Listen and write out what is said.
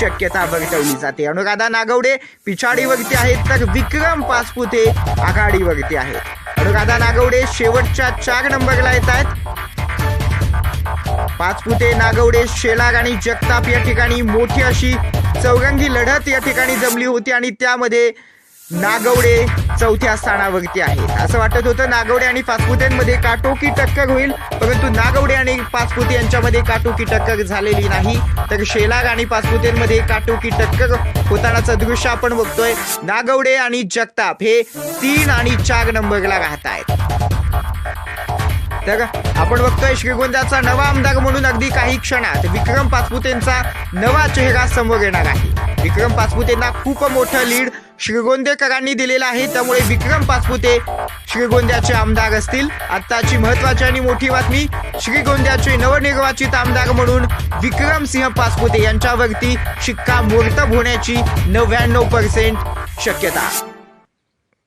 शक्यता वर्तवली जाते. अनुराधा नागवडे पिछाडीवरती आहेत तर विक्रम पासपुते आघाडीवरती आहेत. अनुराधा नागवडे शेवटच्या चार नंबरला येत आहेत. पाचपुते नागवडे शेलार आणि जगताप या ठिकाणी मोठी अशी चौरंगी लढत या ठिकाणी जमली होती आणि त्यामध्ये नागवडे चौथ्या स्थानावरती आहेत. असं वाटत होतं नागवडे आणि पाचपुतेंमध्ये काटोकी टक्कर होईल परंतु नागवडे आणि पाचपुते यांच्यामध्ये काटोकी टक्कर झालेली नाही. तर शेलाग आणि पाचपुतेंमध्ये काटोकी टक्कर होतानाचं दृश्य आपण बघतोय. नागवडे आणि जगताप हे तीन आणि चार नंबरला राहत आहेत. तर आपण बघतोय श्रीगोंद्याचा नवा आमदार म्हणून अगदी काही क्षणात विक्रम पाचपुतेंचा नवा चेहरा समोर येणार आहे. विक्रम पासपुतेंना खूप मोठं लीड श्रीगोंदेकरांनी दिलेलं आहे. त्यामुळे विक्रम पासपुते श्रीगोंद्याचे आमदार असतील. आत्ताची महत्वाची आणि मोठी बातमी श्रीगोंद्याचे नवनिर्वाचित आमदार म्हणून विक्रम सिंह यांच्यावरती शिक्का मोर्तब होण्याची नव्याण्णव पर्सेंट शक्यता.